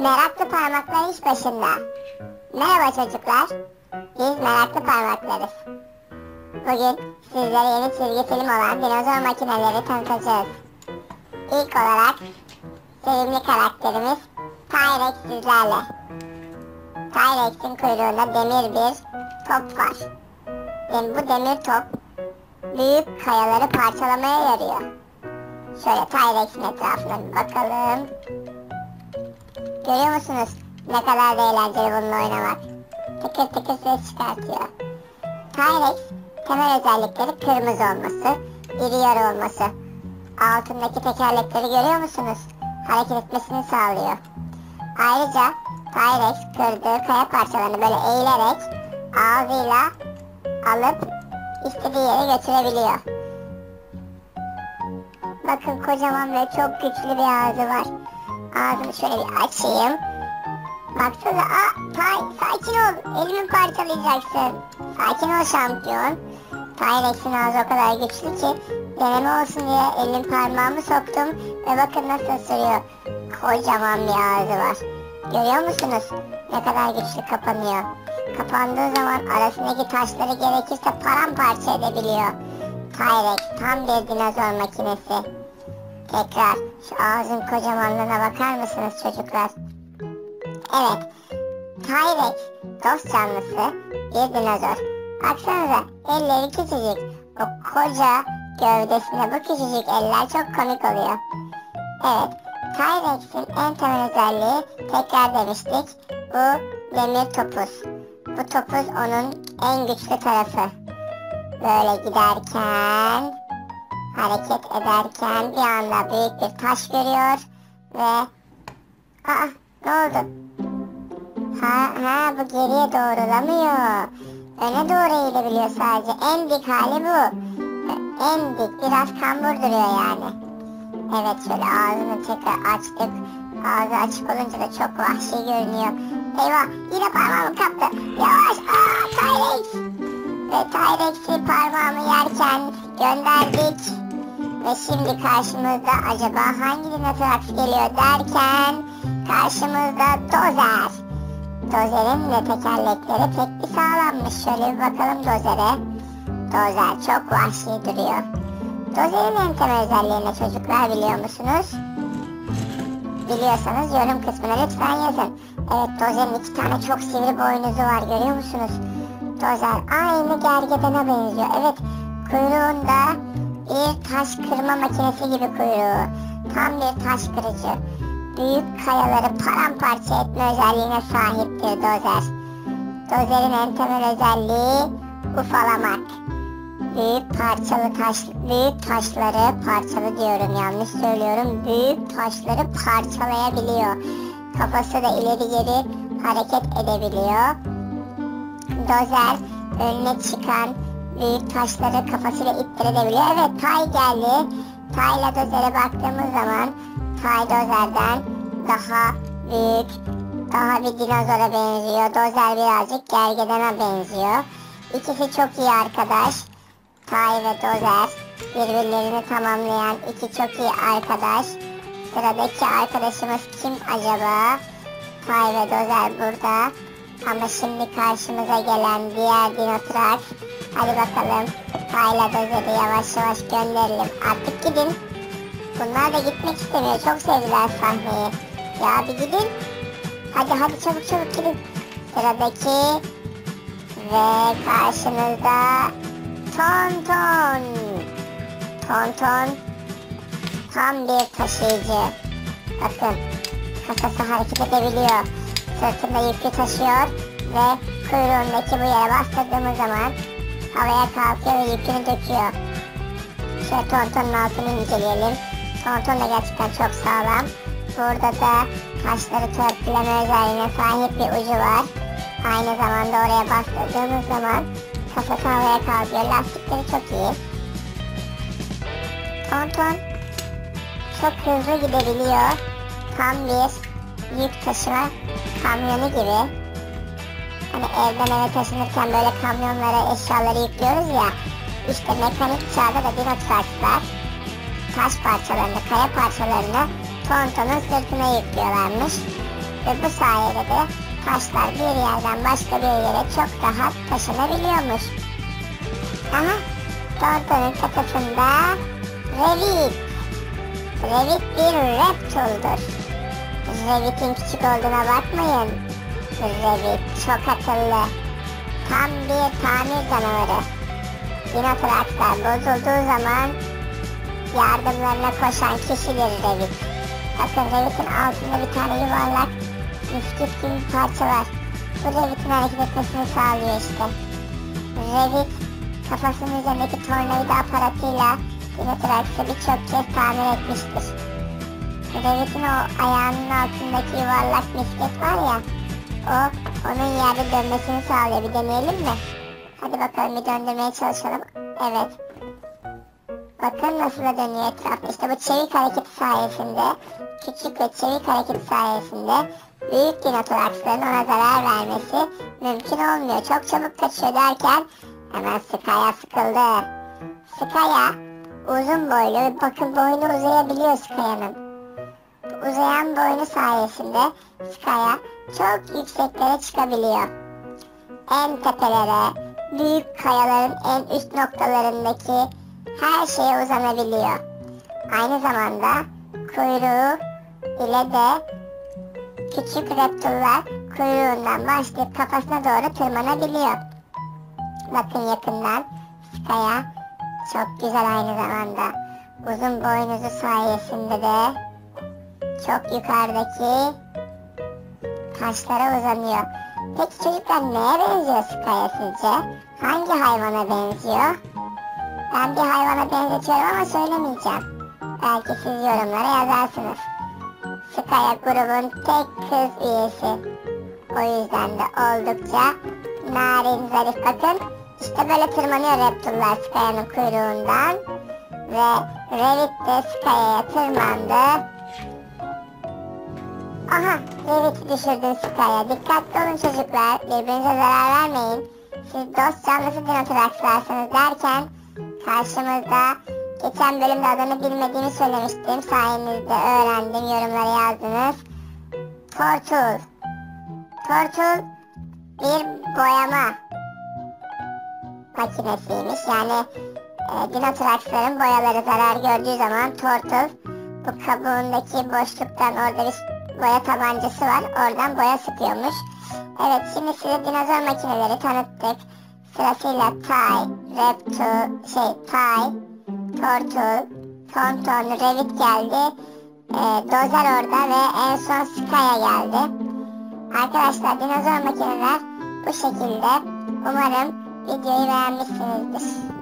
Meraklı parmaklar iş başında. Merhaba çocuklar. Biz meraklı parmaklarız. Bugün sizlere yeni çizgi film olan dinozor makineleri tanıtacağız. İlk olarak sevimli karakterimiz T-Rex sizlerle. T-Rex'in kuyruğunda demir bir top var. Dem- Bu demir top büyük kayaları parçalamaya yarıyor. Şöyle T-Rex'in etrafına bir bakalım. Görüyor musunuz? Ne kadar da eğlenceli bununla oynamak. Tıkır tıkır ses çıkartıyor. T-Rex temel özellikleri kırmızı olması, iri yarı olması. Altındaki tekerlekleri görüyor musunuz? Hareket etmesini sağlıyor. Ayrıca T-Rex kırdığı kaya parçalarını böyle eğilerek ağzıyla alıp istediği yere götürebiliyor. Bakın kocaman ve çok güçlü bir ağzı var. Ağzını şöyle bir açayım. Baksana, aa, Tay, sakin ol, elimi parçalayacaksın. Sakin ol şampiyon. Tyrex'in ağzı o kadar güçlü ki, deneme olsun diye elim parmağımı soktum ve bakın nasıl ısırıyor. Kocaman bir ağzı var. Görüyor musunuz? Ne kadar güçlü kapanıyor. Kapandığı zaman arasındaki taşları gerekirse paramparça edebiliyor. Tyrex tam bir dinozor makinesi. Tekrar şu ağzın kocamanlığına bakar mısınız çocuklar? Evet. Tyrex dost canlısı bir dinozor. Baksanıza elleri küçücük. O koca gövdesinde bu küçücük eller çok komik oluyor. Evet. Tyrex'in en temel özelliği tekrar demiştik. Bu demir topuz. Bu topuz onun en güçlü tarafı. Böyle giderken hareket ederken bir anda büyük bir taş görüyor ve aa ne oldu? Ha, ha bu geriye doğrulamıyor. Öne doğru eğilebiliyor sadece. En dik hali bu. En dik biraz kambur duruyor yani. Evet şöyle ağzını tekrar açtık. Ağzı açık olunca da çok vahşi görünüyor. Eyvah yine parmağımı kaptı. Yavaş aa Tyrex. Ve Tyrex'i parmağımı yerken gönderdik. Ve şimdi karşımızda acaba hangi dinosaurus geliyor derken karşımızda Dozer. Dozer'in de tekerlekleri pek bir sağlammış. Şöyle bir bakalım Dozer'e. Dozer çok vahşi duruyor. Dozer'in en temel özelliğini çocuklar biliyor musunuz? Biliyorsanız yorum kısmına lütfen yazın. Evet Dozer'in iki tane çok sivri boynuzu var görüyor musunuz? Dozer aynı gergedana benziyor. Evet kuyruğunda bir taş kırma makinesi gibi kuyruğu. Tam bir taş kırıcı. Büyük kayaları paramparça etme özelliğine sahiptir Dozer. Dozer'in en temel özelliği ufalamak. Büyük parçalı taş, büyük taşları parçalı diyorum yanlış söylüyorum. Büyük taşları parçalayabiliyor. Kafası da ileri geri hareket edebiliyor. Dozer önüne çıkan büyük taşları kafasıyla ittirebiliyor. Evet Tay geldi. Tay'la Dozer'e baktığımız zaman Tay Dozer'den daha büyük, daha bir dinozora benziyor. Dozer birazcık gergedana benziyor. İkisi çok iyi arkadaş. Tay ve Dozer birbirlerini tamamlayan iki çok iyi arkadaş. Sıradaki arkadaşımız kim acaba? Tay ve Dozer burada. Ama şimdi karşımıza gelen diğer dinotrak. Hadi bakalım. Tayla Dozer'i yavaş yavaş gönderelim. Artık gidin. Bunlar da gitmek istemiyor. Çok sevdiler sahneyi. Ya bir gidin. Hadi hadi çabuk çabuk gidin. Sıradaki ve karşınızda Tonton. Tonton tam bir taşıyıcı. Bakın kafası hareket edebiliyor. Sırtında yükü taşıyor ve kuyruğundaki bu yere bastırdığımız zaman havaya kalkıyor ve yükünü döküyor. Şöyle Tonton'un altını inceleyelim. Tonton da gerçekten çok sağlam. Burada da taşları törpüleme özelliğine sahip bir ucu var. Aynı zamanda oraya bastırdığımız zaman kafası havaya kalkıyor. Lastikleri çok iyi. Tonton çok hızlı gidebiliyor. Tam bir yük taşıma kamyonu gibi. Hani evden eve taşınırken böyle kamyonlara eşyaları yüklüyoruz ya. İşte mekanik çağda da dinotrakslar taş parçalarını, kaya parçalarını Tonton'un sırtına yüklüyorlarmış. Ve bu sayede de taşlar bir yerden başka bir yere çok rahat taşınabiliyormuş. Aha, Tonton'un çatısında Revit. Revit bir Reptul'dur. Revit'in küçük olduğuna bakmayın. Revit çok akıllı. Tam bir tamir canavarı. Dinotrakslar bozulduğu zaman yardımlarına koşan kişidir Revit. Bakın Revit'in altında bir tane yuvarlak misket gibi bir parça var. Bu Revit'in hareket etmesini sağlıyor işte. Revit kafasının üzerindeki tornavida aparatıyla Dinotrax'ı birçok kez tamir etmiştir. Revit'in o ayağının altındaki yuvarlak misket var ya, o onun yerde dönmesini sağlıyor. Bir deneyelim mi? Hadi bakalım bir döndürmeye çalışalım. Evet. Bakın nasıl da dönüyor etrafta. İşte bu çevik hareketi sayesinde, küçük ve çevik hareketi sayesinde büyük dinotoraksların ona zarar vermesi mümkün olmuyor. Çok çabuk kaçıyor derken hemen Skaya sıkıldı. Skaya uzun boylu bakın boynu uzayabiliyor Skaya'nın. Uzayan boynu sayesinde Skaya çok yükseklere çıkabiliyor. En tepelere, büyük kayaların en üst noktalarındaki her şeye uzanabiliyor. Aynı zamanda kuyruğu ile de küçük reptiller kuyruğundan başlayıp kafasına doğru tırmanabiliyor. Bakın yakından Skaya çok güzel aynı zamanda. Uzun boynuzu sayesinde de çok yukarıdaki taşlara uzanıyor. Peki çocuklar neye benziyor Skaya sizce? Hangi hayvana benziyor? Ben bir hayvana benzetiyorum ama söylemeyeceğim. Belki siz yorumlara yazarsınız. Skaya grubun tek kız üyesi. O yüzden de oldukça narin zarif. Bakın işte böyle tırmanıyor reptiller Skaya'nın kuyruğundan. Ve Revit de Skaya'ya tırmandı. Aha Revit'i düşürdün Skaya. Dikkatli olun çocuklar. Birbirinize zarar vermeyin. Siz dost canlısı dinotraksl'arsınız derken karşımızda geçen bölümde adını bilmediğimi söylemiştim. Sayenizde öğrendim. Yorumlara yazdınız. Tortul. Tortul bir boyama makinesiymiş. Yani e, dinotraksların boyaları zarar gördüğü zaman Tortul bu kabuğundaki boşluktan orada bir boya tabancası var. Oradan boya sıkıyormuş. Evet şimdi size dinozor makineleri tanıttık. Sırasıyla Tay, Reptu, şey Tay, Tortul, Tonton, Revit geldi. E, Dozer orada ve en son Skaya geldi. Arkadaşlar dinozor makineler bu şekilde. Umarım videoyu beğenmişsinizdir.